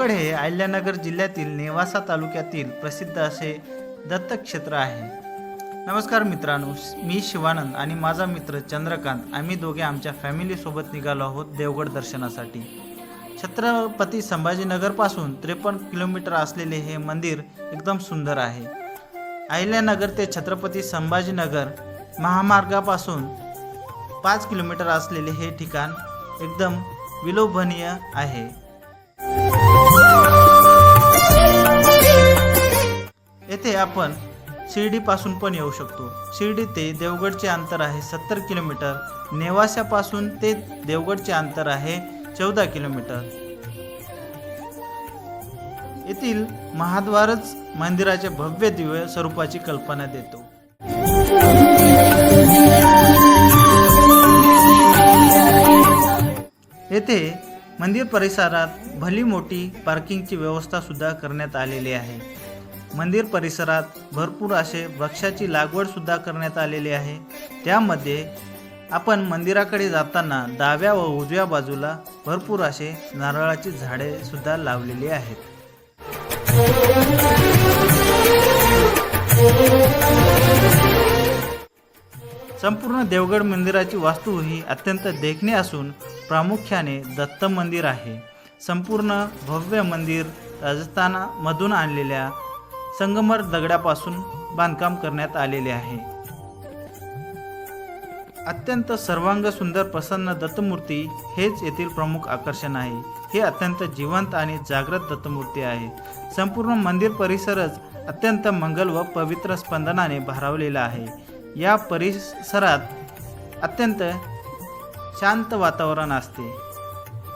देवगड हे अहिल्यानगर जिल्ह्यातील नेवासा तालुक्यातील प्रसिद्ध असे दत्तक्षेत्र आहे. नमस्कार मित्रांनो मी शिवानंद आणि माझा मित्र चंद्रकांत. आम्ही दोघे आमच्या फॅमिलीसोबत निघालो आहोत देवगड दर्शनासाठी. छत्रपती संभाजीनगरपासून त्रेपन्न किलोमीटर असलेले हे मंदिर एकदम सुंदर आहे. अहिल्यानगर ते छत्रपती संभाजीनगर महामार्गापासून पाच किलोमीटर असलेले हे ठिकाण एकदम विलोभनीय आहे. येथे आपण शिर्डीपासून पण येऊ शकतो. शिर्डी ते देवगडचे अंतर आहे सत्तर किलोमीटर. नेवाशापासून ते देवगडचे अंतर आहे चौदा किलोमीटर. येथील महाद्वारच मंदिराच्या भव्य दिव्य स्वरूपाची कल्पना देतो. येथे मंदिर परिसरात भली मोठी पार्किंगची व्यवस्था सुद्धा करण्यात आलेली आहे. मंदिर परिसरात भरपूर असे वृक्षाची लागवड सुद्धा करण्यात आलेली आहे. त्यामध्ये आपण मंदिराकडे जाताना डाव्या व उजव्या बाजूला भरपूर असे नारळाची झाडे सुद्धा लावलेली आहेत. संपूर्ण देवगड मंदिराची वास्तू ही अत्यंत देखणी असून प्रामुख्याने दत्त मंदिर आहे. संपूर्ण भव्य मंदिर राजस्थानामधून आणलेल्या संगमर दगडापासून बांधकाम करण्यात आलेले आहे. अत्यंत सर्वांग सुंदर प्रसन्न दत्तमूर्ती हेच येथील प्रमुख आकर्षण आहे. हे अत्यंत जिवंत आणि जागृत दत्तमूर्ती आहे. संपूर्ण मंदिर परिसरच अत्यंत मंगल व पवित्र स्पंदनाने भारावलेला आहे. या परिसरात अत्यंत शांत वातावरण असते.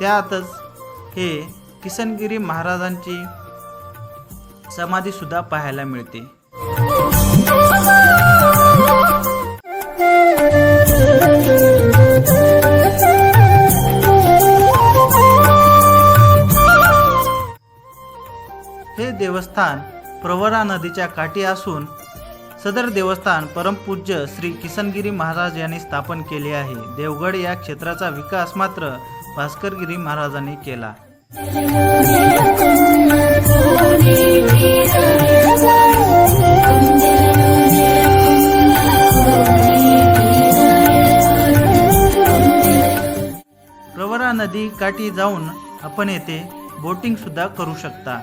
त्यातच हे किसनगिरी महाराजांची समाधीसुद्धा पाहायला मिळते. हे देवस्थान प्रवरा नदीच्या काठी असून सदर देवस्थान परमपूज्य श्री किसनगिरी महाराज यांनी स्थापन केले आहे. देवगड या क्षेत्राचा विकास मात्र भास्करगिरी महाराजांनी केला. प्रवरा नदी काठी जाऊन आपण येथे बोटिंग सुद्धा करू शकता.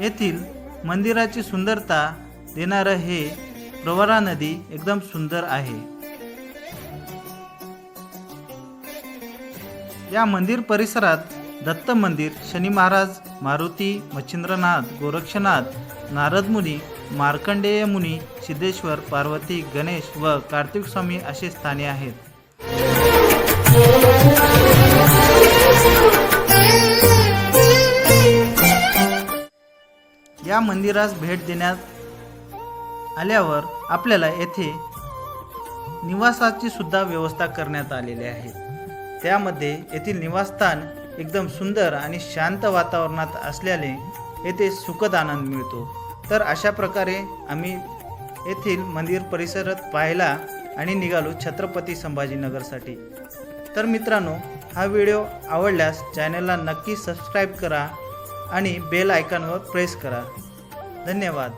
येथील मंदिराची सुंदरता देणारं हे प्रवरा नदी एकदम सुंदर आहे. या मंदिर परिसरात दत्त मंदिर शनी महाराज मारुती मच्छिंद्रनाथ गोरक्षनाथ नारद मुनी मार्कंडेय मुनी सिद्धेश्वर पार्वती गणेश व कार्तिक स्वामी असे स्थाने आहेत. या मंदिरास भेट देण्यात आल्यावर आपल्याला येथे निवासाची सुद्धा व्यवस्था करण्यात आलेली आहे. त्यामध्ये येथील निवासस्थान एकदम सुंदर आणि शांत वातावरणात असल्याने येथे सुखद आनंद मिळतो. तर अशा प्रकारे आम्ही येथील मंदिर परिसरात पाहायला आणि निघालो छत्रपती संभाजीनगरसाठी. तर मित्रांनो हा व्हिडिओ आवडल्यास चॅनलला नक्की सबस्क्राईब करा आणि बेल आयकॉनवर प्रेस करा. धन्यवाद.